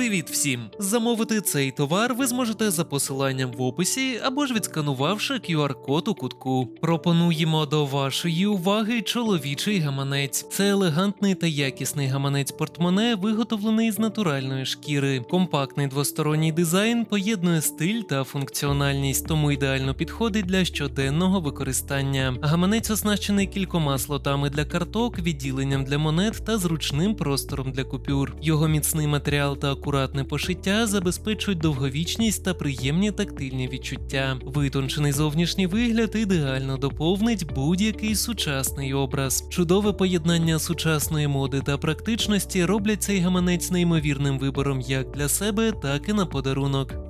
Привіт всім! Замовити цей товар ви зможете за посиланням в описі або ж відсканувавши QR-код у кутку. Пропонуємо до вашої уваги чоловічий гаманець. Це елегантний та якісний гаманець портмоне, виготовлений з натуральної шкіри. Компактний двосторонній дизайн поєднує стиль та функціональність, тому ідеально підходить для щоденного використання. Гаманець оснащений кількома слотами для карток, відділенням для монет та зручним простором для купюр. Його міцний матеріал та акуратне пошиття забезпечують довговічність та приємні тактильні відчуття. Витончений зовнішній вигляд ідеально доповнить будь-який сучасний образ. Чудове поєднання сучасної моди та практичності роблять цей гаманець неймовірним вибором як для себе, так і на подарунок.